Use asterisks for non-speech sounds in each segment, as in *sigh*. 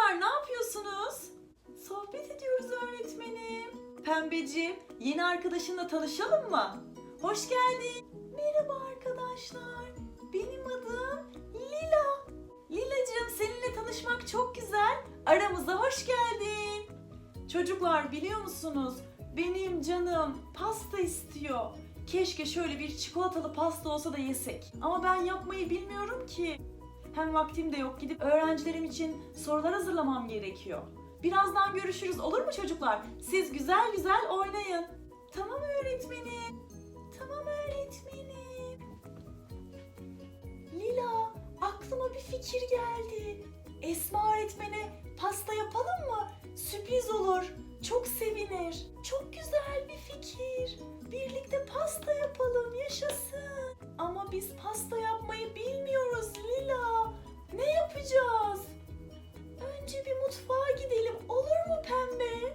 Çocuklar ne yapıyorsunuz? Sohbet ediyoruz öğretmenim. Pembeciğim, yeni arkadaşınla tanışalım mı? Hoş geldin. Merhaba arkadaşlar. Benim adım Lila. Lilacığım seninle tanışmak çok güzel. Aramıza hoş geldin. Çocuklar biliyor musunuz? Benim canım pasta istiyor. Keşke şöyle bir çikolatalı pasta olsa da yesek. Ama ben yapmayı bilmiyorum ki. Hem vaktim de yok. Gidip öğrencilerim için sorular hazırlamam gerekiyor. Birazdan görüşürüz olur mu çocuklar? Siz güzel güzel oynayın. Tamam öğretmenim. Tamam öğretmenim. Lila, aklıma bir fikir geldi. Esma öğretmene pasta yapalım mı? Sürpriz olur. Çok sevinir. Çok güzel bir fikir. Birlikte pasta yapalım. Yaşasın. Ama biz pasta yapmayı bilmiyoruz Lila. Ne yapacağız? Önce bir mutfağa gidelim. Olur mu pembe?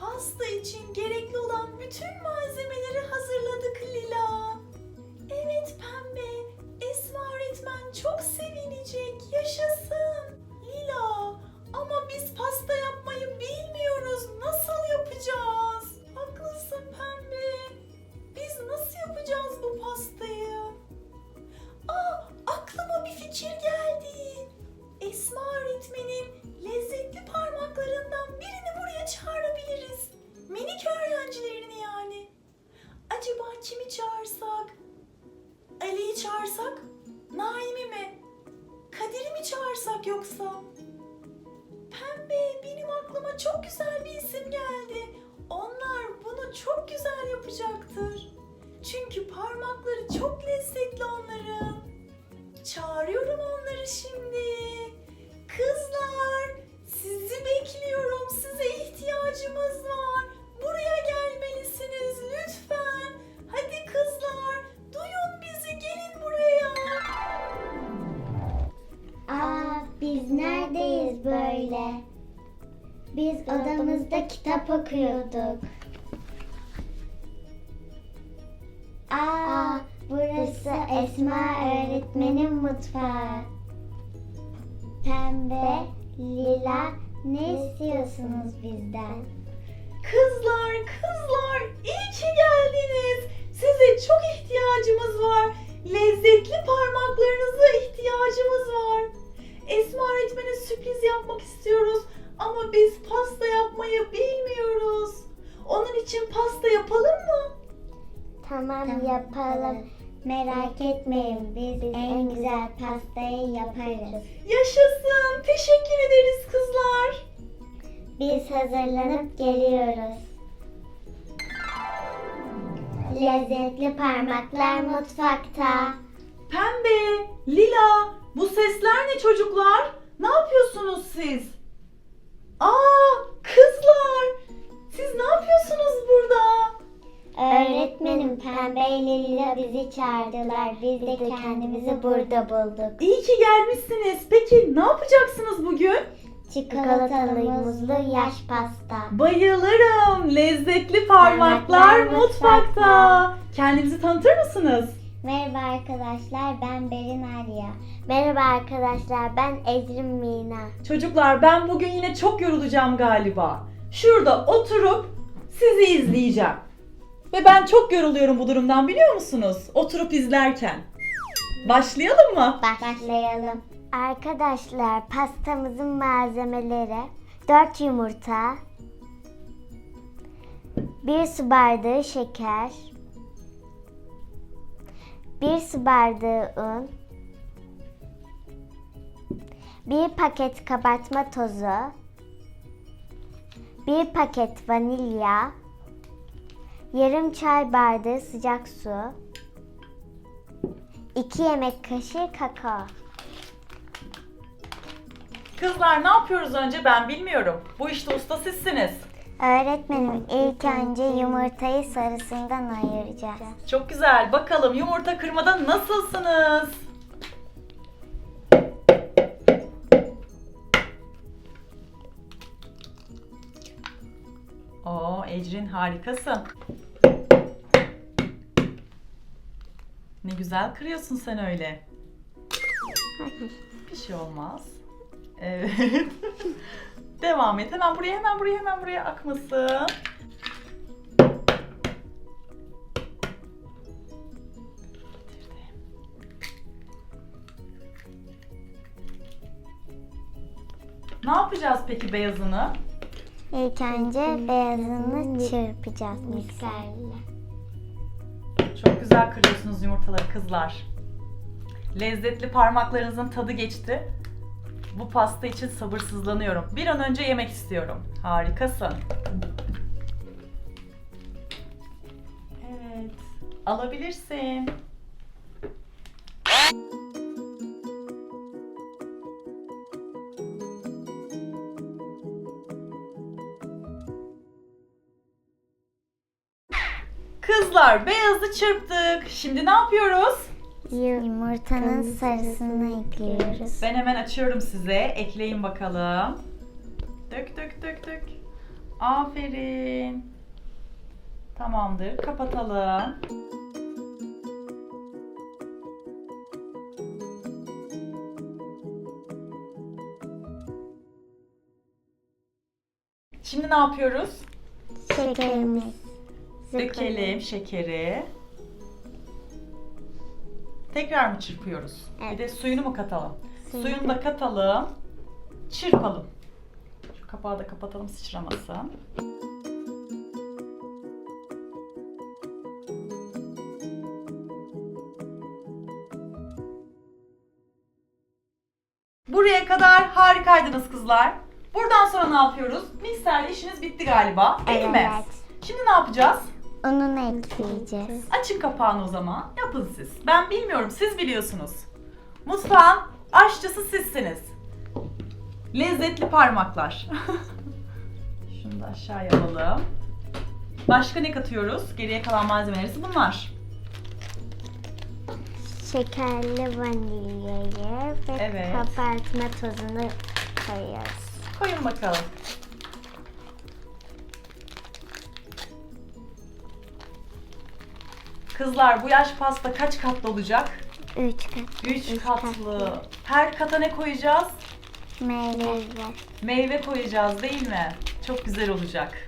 Pasta için gerekli olan bütün malzemeleri hazırladık Lila. Evet pembe. Esma öğretmen çok sevinecek. Yaşasın. Lila ama biz pasta yapmayı kitap okuyorduk. Aa, burası Esma öğretmenin mutfağı. Tamam, yapalım. Merak etmeyin, biz en güzel pastayı yaparız. Yaşasın. Teşekkür ederiz kızlar. Biz hazırlanıp geliyoruz. Lezzetli parmaklar mutfakta. Pembe, Lila, bu sesler ne çocuklar? Ne yapıyorsunuz siz? Aa, kızlar. Siz ne yapıyorsunuz burada? Öğretmenim Pembe ile Lila bizi çağırdılar. Biz de kendimizi burada bulduk. İyi ki gelmişsiniz. Peki ne yapacaksınız bugün? Çikolatalı muzlu yaş pasta. Bayılırım. Lezzetli parmaklar Parmaklar mutfakta. mutfakta. Kendinizi tanıtır mısınız? Merhaba arkadaşlar ben Berin Arya. Merhaba arkadaşlar ben Ecrin Mina. Çocuklar ben bugün yine çok yorulacağım galiba. Şurada oturup sizi izleyeceğim. Ve ben çok yoruluyorum bu durumdan biliyor musunuz? Oturup izlerken. Başlayalım mı? Başlayalım. Arkadaşlar pastamızın malzemeleri 4 yumurta, 1 su bardağı şeker, 1 su bardağı un, 1 paket kabartma tozu, 1 paket vanilya, yarım çay bardağı sıcak su, 2 yemek kaşığı kakao. Kızlar ne yapıyoruz önce ben bilmiyorum. Bu işte usta sizsiniz. Öğretmenim ilk önce yumurtayı sarısından ayıracağız. Çok güzel. Bakalım yumurta kırmada nasılsınız? Oo Ecrin harikasın. Ne güzel kırıyorsun sen öyle. Bir şey olmaz. Evet. *laughs* Devam et. Hemen buraya, hemen buraya, hemen buraya akmasın. Ne yapacağız peki beyazını? İlk önce beyazını çırpacağız mikserle. Çok güzel kırıyorsunuz yumurtaları kızlar. Lezzetli parmaklarınızın tadı geçti. Bu pasta için sabırsızlanıyorum. Bir an önce yemek istiyorum. Harikasın. Evet. Alabilirsin. Kızlar beyazı çırptık. Şimdi ne yapıyoruz? Yumurtanın sarısını ekliyoruz. Ben hemen açıyorum size. Ekleyin bakalım. Dök dök dök dök. Aferin. Tamamdır. Kapatalım. Şimdi ne yapıyoruz? Şekerimiz. Dökelim şekeri. Tekrar mı çırpıyoruz? Bir Evet. de suyunu mu katalım? Suyunu Suyunu da katalım. Çırpalım. Şu kapağı da kapatalım sıçramasın. Buraya kadar harikaydınız kızlar. Buradan sonra ne yapıyoruz? Mikserle işiniz bitti galiba değil mi? Evet. Şimdi ne yapacağız? Ununu ekleyeceğiz. Açın kapağını o zaman. Yapın siz. Ben bilmiyorum. Siz biliyorsunuz. Mutfağın aşçısı sizsiniz. Lezzetli parmaklar. *laughs* Şunu da aşağıya alalım. Başka ne katıyoruz? Geriye kalan malzemelerimiz bunlar. Şekerli vanilyayı ve Evet. kabartma tozunu koyuyoruz. Koyun bakalım. Kızlar bu yaş pasta kaç katlı olacak? Üç kat. 3 Üç katlı. Her kata ne koyacağız? Meyve. Meyve koyacağız değil mi? Çok güzel olacak.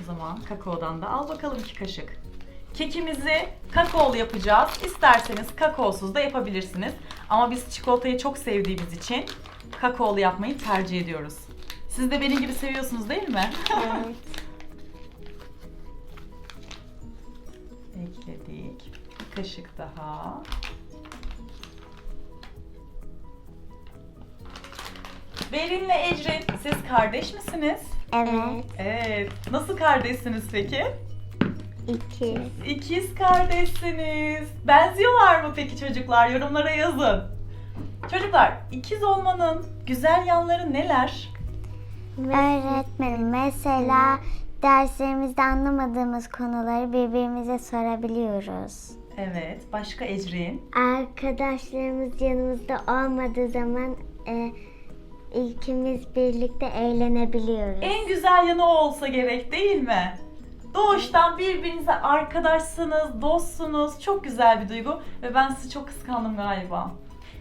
O zaman kakaodan da al bakalım iki kaşık. Kekimizi kakaolu yapacağız. İsterseniz kakaosuz da yapabilirsiniz. Ama biz çikolatayı çok sevdiğimiz için kakaolu yapmayı tercih ediyoruz. Siz de benim gibi seviyorsunuz değil mi? Evet. *laughs* Ekledik. Bir kaşık daha. Berin'le Ecrin siz kardeş misiniz? Evet. Evet. Nasıl kardeşsiniz peki? İki. İkiz kardeşsiniz. Benziyorlar mı peki çocuklar? Yorumlara yazın. Çocuklar, ikiz olmanın güzel yanları neler? Öğretmenim mesela derslerimizde anlamadığımız konuları birbirimize sorabiliyoruz. Evet. Başka Ecrin? Arkadaşlarımız yanımızda olmadığı zaman e, ikimiz birlikte eğlenebiliyoruz. En güzel yanı o olsa gerek değil mi? Doğuştan birbirinize arkadaşsınız, dostsunuz. Çok güzel bir duygu ve ben sizi çok kıskandım galiba.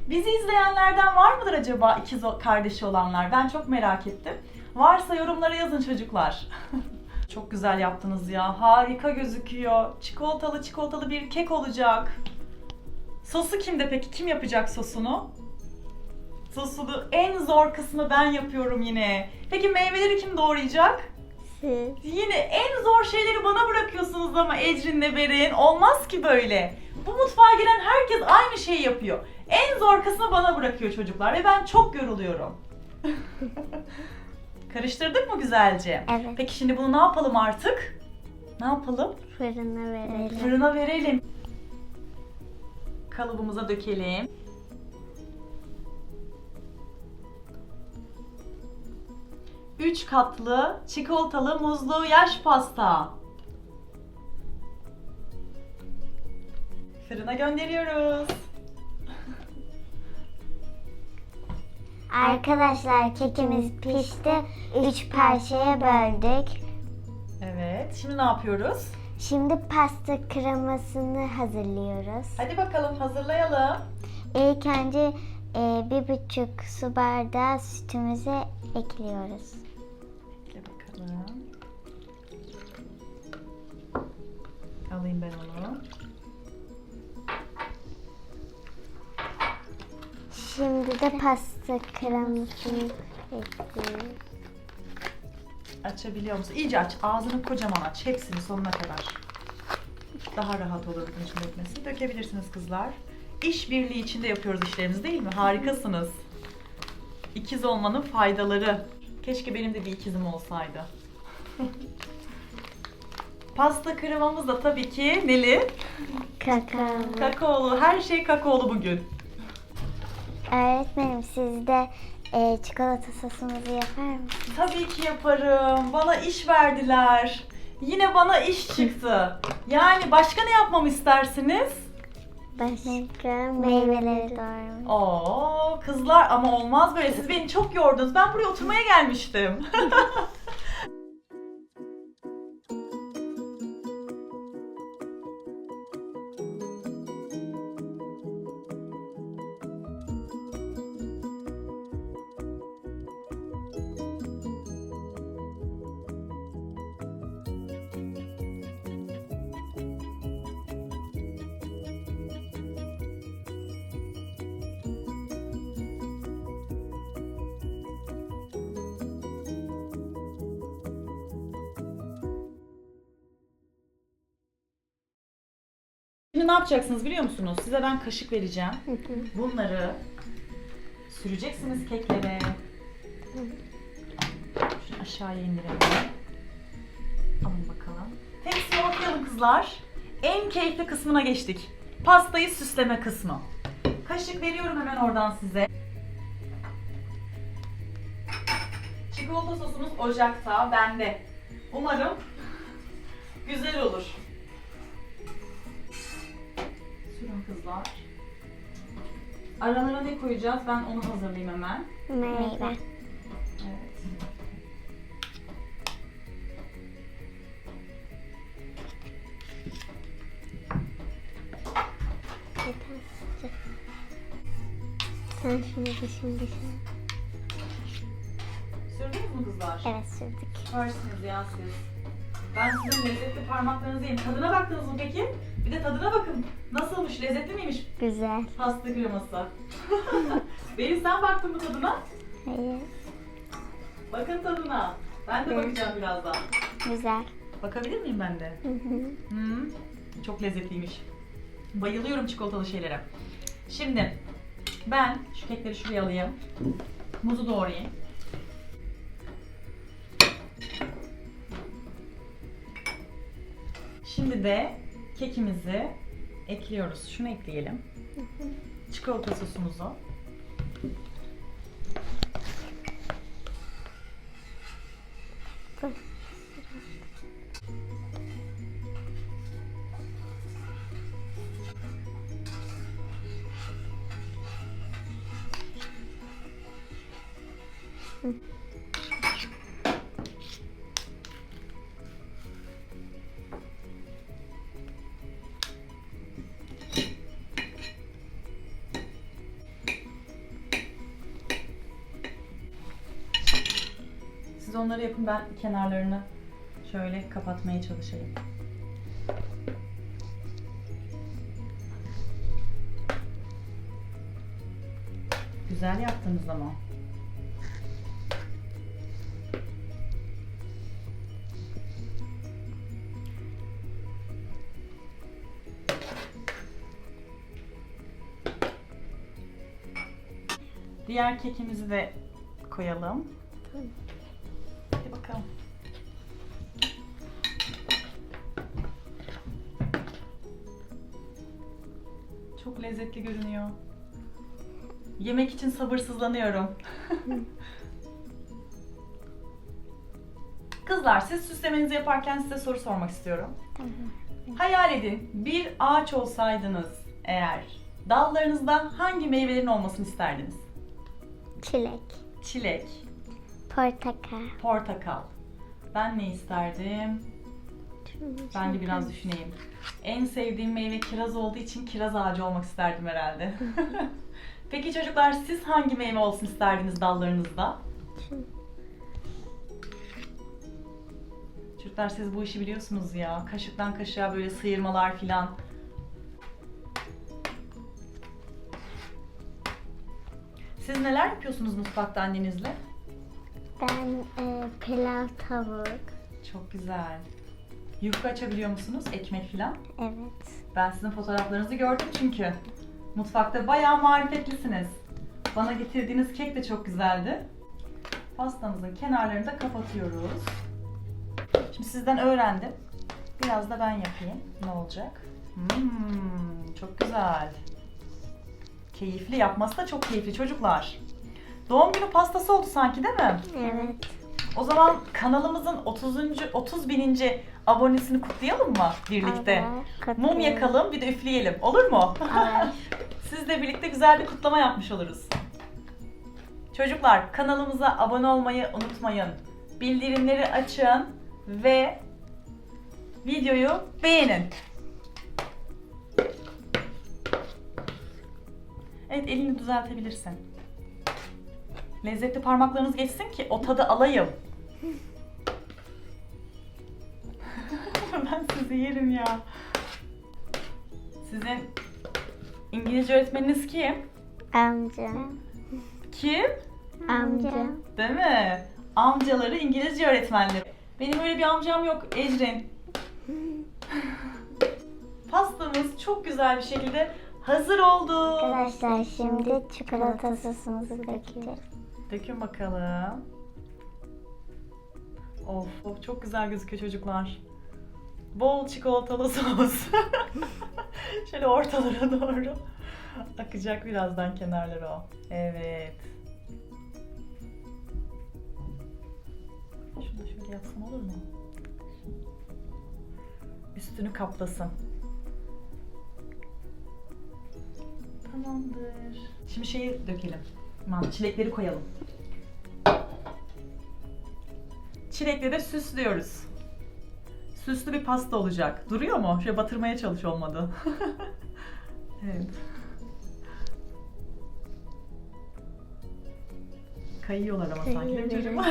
Bizi izleyenlerden var mıdır acaba ikiz kardeşi olanlar? Ben çok merak ettim. Varsa yorumlara yazın çocuklar. *laughs* çok güzel yaptınız ya. Harika gözüküyor. Çikolatalı çikolatalı bir kek olacak. Sosu kimde peki? Kim yapacak sosunu? Sosunu en zor kısmı ben yapıyorum yine. Peki meyveleri kim doğrayacak? Siz. Yine en zor şeyleri bana bırakıyorsunuz ama Ecrin'le Berin. Olmaz ki böyle. Bu mutfağa giren herkes aynı şeyi yapıyor. En zor kısmı bana bırakıyor çocuklar ve ben çok yoruluyorum. *laughs* Karıştırdık mı güzelce? Evet. Peki şimdi bunu ne yapalım artık? Ne yapalım? Fırına verelim. Fırına verelim. Kalıbımıza dökelim. Üç katlı çikolatalı muzlu yaş pasta. Fırına gönderiyoruz. Arkadaşlar kekimiz pişti. Üç parçaya böldük. Evet. Şimdi ne yapıyoruz? Şimdi pasta kremasını hazırlıyoruz. Hadi bakalım hazırlayalım. İlk önce e, bir buçuk su bardağı sütümüzü ekliyoruz. Bekle bakalım. Alayım ben onu. Şimdi de pasta kremasını ekliyoruz. Açabiliyor musun? İyice aç. Ağzını kocaman aç. Hepsini sonuna kadar. Daha rahat olur bunun için dökmesi. Dökebilirsiniz kızlar. İş birliği içinde yapıyoruz işlerimizi değil mi? Harikasınız. İkiz olmanın faydaları. Keşke benim de bir ikizim olsaydı. *laughs* Pasta kremamız da tabii ki neli? Kakao. Kakaolu. Her şey kakaolu bugün. Öğretmenim siz de e, çikolata sosumuzu yapar mısınız? Tabii ki yaparım. Bana iş verdiler. Yine bana iş çıktı. Yani başka ne yapmamı istersiniz? Başka meyveleri doğramak. Oo kızlar ama olmaz böyle. Siz beni çok yordunuz. Ben buraya oturmaya gelmiştim. *laughs* yapacaksınız biliyor musunuz? Size ben kaşık vereceğim. *laughs* Bunları süreceksiniz keklere. Şunu aşağıya indirelim. Alın bakalım. Tepsiye okuyalım kızlar. En keyifli kısmına geçtik. Pastayı süsleme kısmı. Kaşık veriyorum hemen oradan size. Çikolata sosumuz ocakta, bende. Umarım güzel olur. Sürün kızlar. Aralara ne koyacağız? Ben onu hazırlayayım hemen. Meyve. Evet. Sen şunu da şimdi. Sürdünüz mü kızlar? Evet sürdük. Süpersiniz ya siz. Ben sizin lezzetli parmaklarınızı yiyeyim. Tadına baktınız mı peki? Bir de tadına bakın. Nasılmış? Lezzetli miymiş Güzel. pasta kreması? *laughs* Benim sen baktın mı tadına? Hayır. Bakın tadına. Ben de Evet. bakacağım birazdan. Güzel. Bakabilir miyim ben de? Hı hı. Hmm, çok lezzetliymiş. Bayılıyorum çikolatalı şeylere. Şimdi ben şu kekleri şuraya alayım. Muzu doğrayayım. Şimdi de kekimizi ekliyoruz. Şunu ekleyelim. Çikolata sosumuzu. Siz onları yapın ben kenarlarını şöyle kapatmaya çalışayım. Güzel yaptınız ama. Diğer kekimizi de koyalım. Hadi bakalım. Çok lezzetli görünüyor. Yemek için sabırsızlanıyorum. *laughs* Kızlar siz süslemenizi yaparken size soru sormak istiyorum. Hayal edin bir ağaç olsaydınız eğer dallarınızda hangi meyvelerin olmasını isterdiniz? Çilek. Çilek, Portakal. portakal. Ben ne isterdim? Ben de biraz düşüneyim. En sevdiğim meyve kiraz olduğu için kiraz ağacı olmak isterdim herhalde. *laughs* Peki çocuklar siz hangi meyve olsun isterdiniz dallarınızda? Çocuklar siz bu işi biliyorsunuz ya. Kaşıktan kaşığa böyle sıyırmalar filan. Siz neler yapıyorsunuz mutfakta annenizle? Ben e, pilav tavuk. Çok güzel. Yufka açabiliyor musunuz? Ekmek filan? Evet. Ben sizin fotoğraflarınızı gördüm çünkü. Mutfakta bayağı marifetlisiniz. Bana getirdiğiniz kek de çok güzeldi. Pastamızın kenarlarını da kapatıyoruz. Şimdi sizden öğrendim. Biraz da ben yapayım. Ne olacak? Hmm, çok güzel. Keyifli. Yapması da çok keyifli çocuklar. Doğum günü pastası oldu sanki değil mi? Evet. O zaman kanalımızın 30. 30 bininci abonesini kutlayalım mı birlikte? Olur, Mum yakalım bir de üfleyelim. Olur mu? Olur. *laughs* Sizle birlikte güzel bir kutlama yapmış oluruz. Çocuklar kanalımıza abone olmayı unutmayın. Bildirimleri açın ve videoyu beğenin. Evet elini düzeltebilirsin. Lezzetli parmaklarınız geçsin ki o tadı alayım. *laughs* ben sizi yerim ya. Sizin İngilizce öğretmeniniz kim? Amca. Kim? Amca. Değil mi? Amcaları İngilizce öğretmenleri. Benim öyle bir amcam yok Ecrin. *laughs* Pastamız çok güzel bir şekilde hazır oldu. Arkadaşlar şimdi çikolata sosumuzu dökeceğiz. Dökün bakalım. Of, of çok güzel gözüküyor çocuklar. Bol çikolatalı *laughs* sos. *laughs* Şöyle ortalara doğru. Akacak birazdan kenarları o. Evet. Şunu da şöyle yapsam olur mu? Üstünü kaplasın. Tamamdır. Şimdi şeyi dökelim. Tamam, çilekleri koyalım. Çilekle de süslüyoruz. Süslü bir pasta olacak. Duruyor mu? Şöyle batırmaya çalış olmadı. *laughs* evet. Kayıyorlar ama sanki değil mi çocuğum?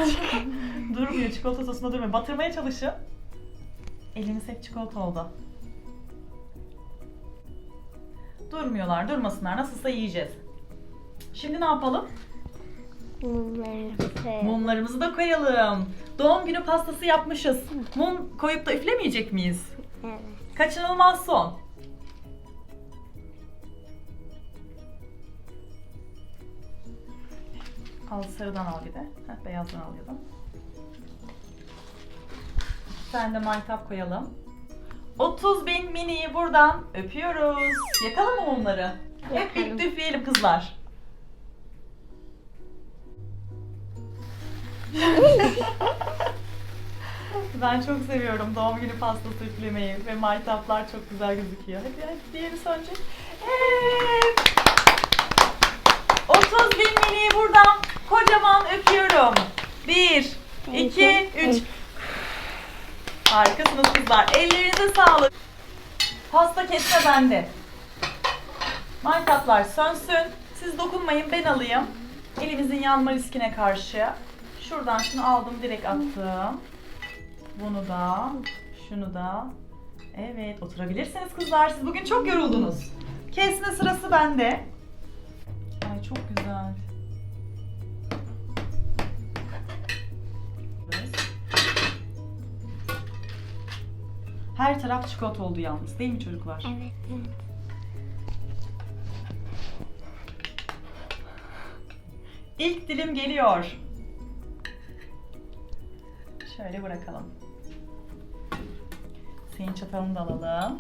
*laughs* Durmuyor. Çikolata sosunda durmuyor. Batırmaya çalışın. Eliniz hep çikolata oldu. Durmuyorlar. Durmasınlar. Nasılsa yiyeceğiz. Şimdi ne yapalım? Mumlarımızı. Mumlarımızı da koyalım. Doğum günü pastası yapmışız. Mum koyup da üflemeyecek miyiz? Evet. Kaçınılmaz son. Al sarıdan al bir de. Heh, beyazdan al ya da. Bir tane de maytap koyalım. 30 bin miniyi buradan öpüyoruz. Yakalım mı mumları? Hep birlikte üfleyelim kızlar. Ben çok seviyorum doğum günü pastası üflemeyi ve maytaplar çok güzel gözüküyor. Hadi hadi diğeri sönecek. Evet. 30 bin miniyi buradan kocaman öpüyorum. 1, 2, 3. Harikasınız kızlar. Ellerinize sağlık. Pasta kesme bende. Maytaplar sönsün. Siz dokunmayın ben alayım. Elimizin yanma riskine karşı. Şuradan şunu aldım direkt attım. Bunu da, şunu da. Evet, oturabilirsiniz kızlar. Siz bugün çok yoruldunuz. Kesme sırası bende. Ay çok güzel. Her taraf çikolata oldu yalnız değil mi çocuklar? Evet. İlk dilim geliyor. Şöyle bırakalım. Senin çatalını da alalım.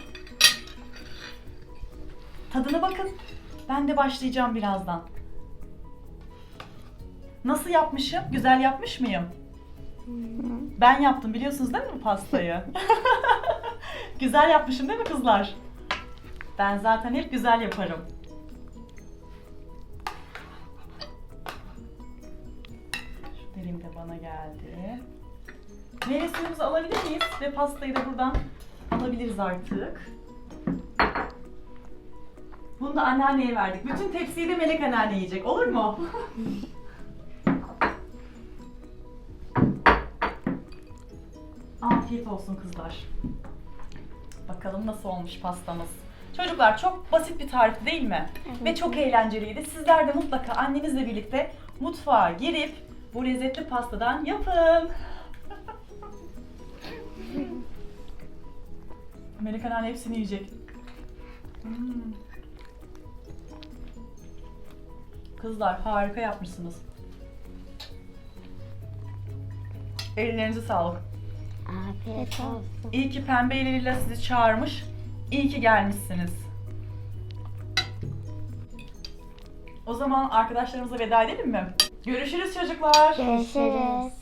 Tadına bakın. Ben de başlayacağım birazdan. Nasıl yapmışım? Güzel yapmış mıyım? Ben yaptım biliyorsunuz değil mi pastayı? *laughs* güzel yapmışım değil mi kızlar? Ben zaten hep güzel yaparım. Şu dilim de bana geldi. Meyve suyumuzu alabilir miyiz? Ve pastayı da buradan alabiliriz artık. Bunu da anneanneye verdik. Bütün tepsiyi de Melek anneanne yiyecek. Olur mu? Afiyet olsun kızlar. Bakalım nasıl olmuş pastamız. Çocuklar çok basit bir tarif değil mi? Ve çok eğlenceliydi. Sizler de mutlaka annenizle birlikte mutfağa girip bu lezzetli pastadan yapın. Melek anneanne hepsini yiyecek. Hmm. Kızlar harika yapmışsınız. Ellerinize sağlık. Afiyet olsun. İyi ki Pembe ile sizi çağırmış. İyi ki gelmişsiniz. O zaman arkadaşlarımıza veda edelim mi? Görüşürüz çocuklar. Görüşürüz.